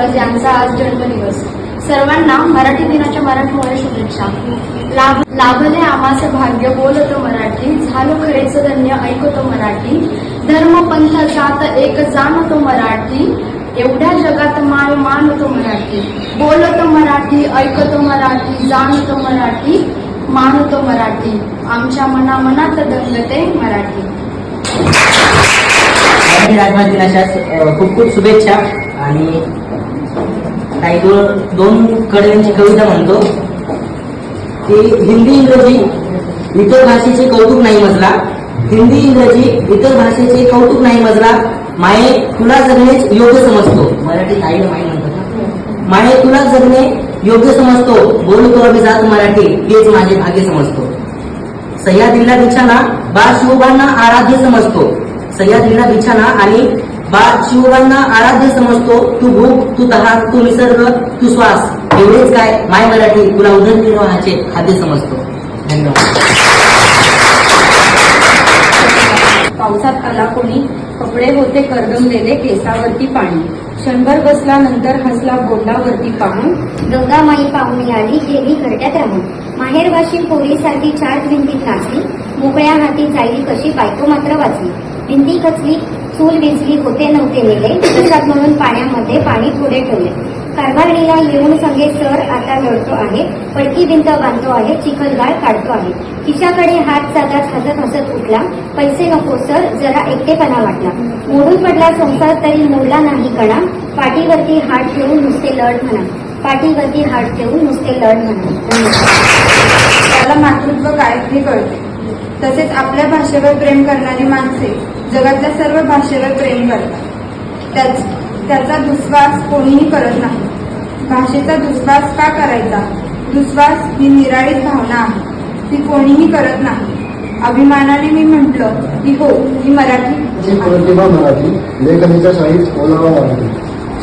इंग्रज यांचा आज जन्मदिवस. सर्वांना मराठी दिनाच्या मराठमोळ्या शुभेच्छा. लाभ लाभले आमाचे भाग्य बोलतो मराठी झालो खरेच धन्य ऐकतो मराठी. धर्म पंथ जात एक जाणतो मराठी. एवढ्या जगात माय मानतो मराठी. बोलतो मराठी ऐकतो मराठी जाणतो मराठी मानतो मराठी. आमच्या मनामनात दंगते मराठी. मराठी दिनाच्या खूप खूप शुभेच्छा. आणि काही दोन दोन कडव्यांची कविता म्हणतो. की हिंदी इंग्रजी इतर भाषेचे कौतुक नाही मजला. हिंदी इंग्रजी इतर भाषेचे कौतुक नाही मजला. माये तुला जगणेच योग्य समजतो. मराठी आई माई म्हणतात माये तुला जगणे योग्य समजतो. बोलतो अभिजात मराठी तेच माझे भाग्य समजतो. सह्याद्रीला बिछाना बा शिवबांना आराध्य समजतो. सह्याद्रीला बिछाना आणि बा शिवबांना आराध्य समजतो. तू भूक तू तहान तू निसर्ग तू श्वास. एवढेच काय माय मराठी तुला उदरनिर्वाहाचे खाद्य समजतो. धन्यवाद. पावसात आला कोणी? कपडे होते करदमलेले केसावरती पाणी. क्षणभर बसला नंतर हसला बोललावरती पाहून. गंगामाई पाहुणी आली गेली घरट्यात राहून. माहेरवाशी पोरीसारखी चार भिंतीत नाचली. मोकळ्या हाती जाईल कशी बायको मात्र वाचली. भिंती खचली चूल विजली होते नव्हते नेले प्रसाद म्हणून पाण्यामध्ये पाणी थोडे ठेवले. कारभारणीला येऊन संगे सर आता लढतो आहे पडकी भिंत बांधतो आहे चिखलगाळ काढतो आहे. खिशाकडे हात जाताच हसत हसत उठला. पैसे नको सर जरा एकटेपणा वाटला. मोडून पडला संसार तरी मोडला नाही कणा. पाठीवरती हात ठेवून नुसते लढ म्हणा. पाठीवरती हात ठेवून नुसते लढ म्हणा. त्याला मातृत्व काय हे कळते. तसेच आपल्या भाषेवर प्रेम करणारी माणसे जगातल्या सर्व भाषेवर प्रेम करतात. त्याच त्याचा दुस्वास कोणीही करत नाही. भाषेचा दुस्वास का करायचा? दुस्वास ही निराळीच भावना आहे. ती कोणीही करत नाही. अभिमानाने मी म्हटलं की हो ही मराठी प्रतिभा मराठी लेखनीच्या शाळेत ओलावा मराठी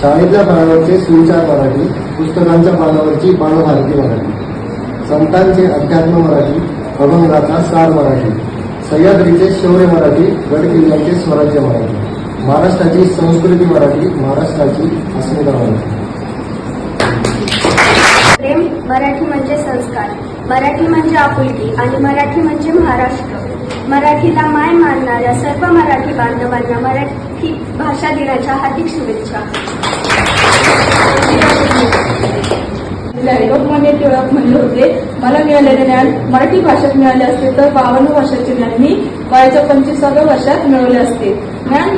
शाळेच्या पानावरचे सुविचार मराठी पुस्तकांच्या पानावरची बालभारती मराठी संतांचे अध्यात्म मराठी अभंगाचा सार मराठी. सह्याद्रीचे शौर्य मराठी गडकिल्ल्याचे स्वराज्य मराठी. महाराष्ट्राची संस्कृती मराठी महाराष्ट्राची अस्मिता मराठी. प्रेम मराठी म्हणजे संस्कार. मराठी म्हणजे आपुलकी आणि मराठी म्हणजे महाराष्ट्र. मराठीला माय मानणाऱ्या सर्व मराठी बांधवांना मराठी भाषा दिनाच्या हार्दिक शुभेच्छा. लोकमान्य टिळक म्हणले होते. मला मिळालेले ज्ञान मराठी भाषेत मिळाले असते तर बावन्न वर्षाचे ज्ञान मी वयाच्या पंचवीसाव्या वर्षात मिळवले असते. ज्ञान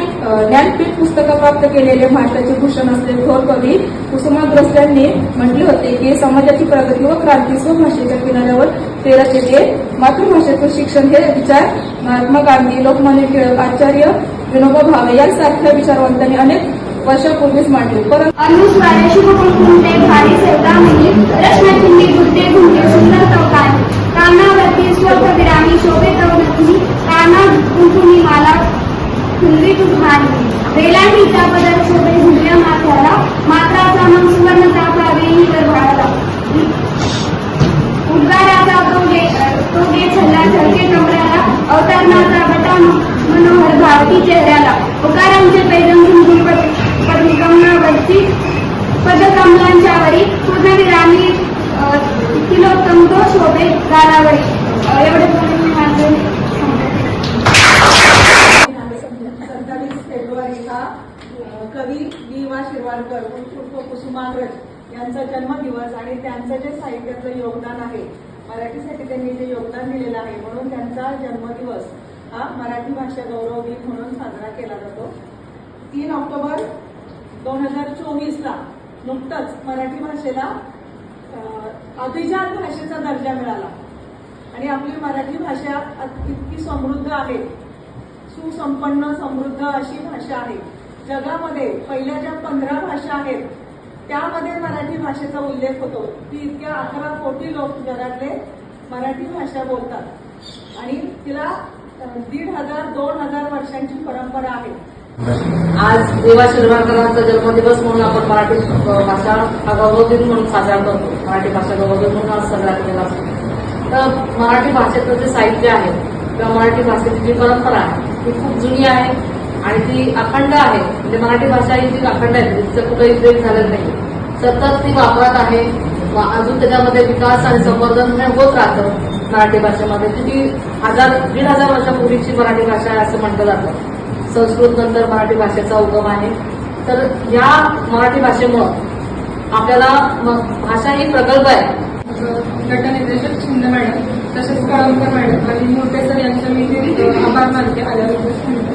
ज्ञानपीठ पुस्तकं प्राप्त केलेले महाराष्ट्राचे भूषण असलेले थोर कवी कुसुमाग्रस्त्यांनी म्हटले होते की समाजाची प्रगती व क्रांती स्वभाषेच्या किनाऱ्यावर प्रेरक येते. मातृभाषेतून शिक्षण हे विचार महात्मा गांधी लोकमान्य टिळक आचार्य विनोबा भावे यांसारख्या विचारवंतांनी अनेक वर्षापूर्वीच मांडली. परंतु अनुस्वारे शुभ कुंकुमते भारी सेवदामिनी रत्नचिंदी बुद्धे घुमते सुंदर चौकान कानावरती स्वपविरामी शोभे तवनती काना कुंकुमी माला फुलवी तुझानी वेलांडीचा पदर शोभे झुंजल्या माथ्याला मात्राचा मग सुवर्णचा पावेही गरभाळला उद्गाराचा तो गे तो गे छल्ला झळके कमळाला अवतरणाचा बटा मनोहर भावती चेहऱ्याला उकारांचे पैजण फेब्रुवारीला हा कवी वी वा शिरवाडकर उर्फ कुसुमाग्रज यांचा जन्मदिवस आणि त्यांचं जे साहित्याचं योगदान आहे मराठीसाठी त्यांनी जे योगदान दिलेलं आहे म्हणून त्यांचा जन्मदिवस हा मराठी भाषा गौरव दिन म्हणून साजरा केला जातो. तीन ऑक्टोबर दोन हजार चोवीसला नुकतंच मराठी भाषेला अभिजात भाषेचा दर्जा मिळाला. आणि आपली मराठी भाषा इतकी समृद्ध आहे सुसंपन्न समृद्ध अशी भाषा आहे. जगामध्ये पहिल्या ज्या पंधरा भाषा आहेत त्यामध्ये मराठी भाषेचा उल्लेख होतो. ती इतक्या अकरा कोटी लोक जगातले मराठी भाषा बोलतात. आणि तिला दीड हजार दोन हजार वर्षांची परंपरा आहे. आज देवा शिरवाडकरांचा जन्मदिवस म्हणून आपण मराठी भाषा हा गौरव दिन म्हणून साजरा करतो. मराठी भाषा गौरव दिन म्हणून आज साजरा केलेला असतो. तर मराठी भाषेतलं जे साहित्य आहे किंवा मराठी भाषेची जी परंपरा आहे ती खूप जुनी आहे आणि ती अखंड आहे. म्हणजे मराठी भाषा ही ती अखंड आहे. तिचं कुठेही ब्रेक झालेलं नाही सतत ती वापरात आहे. व अजून त्याच्यामध्ये विकास आणि संवर्धन होत राहतं मराठी भाषेमध्ये. किती हजार दीड हजार वर्षापूर्वीची मराठी भाषा आहे असं म्हटलं जातं. संस्कृत नंतर मराठी भाषेचा उगम आहे. तर या मराठी भाषेमुळं आपल्याला भाषा ही प्रगल्भ आहे. गटनिर्देशक शिंदे मॅडम तसेच कळमकर मॅडम आणि मोठे सर यांचं मी आभार मानते आल्याबद्दल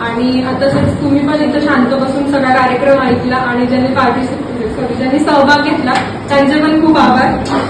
आणि आता तसंच तुम्ही पण इथं शांत बसून सगळा कार्यक्रम ऐकला आणि ज्यांनी पार्टिसिपेट ज्यांनी सहभाग घेतला त्यांचे पण खूप आभार.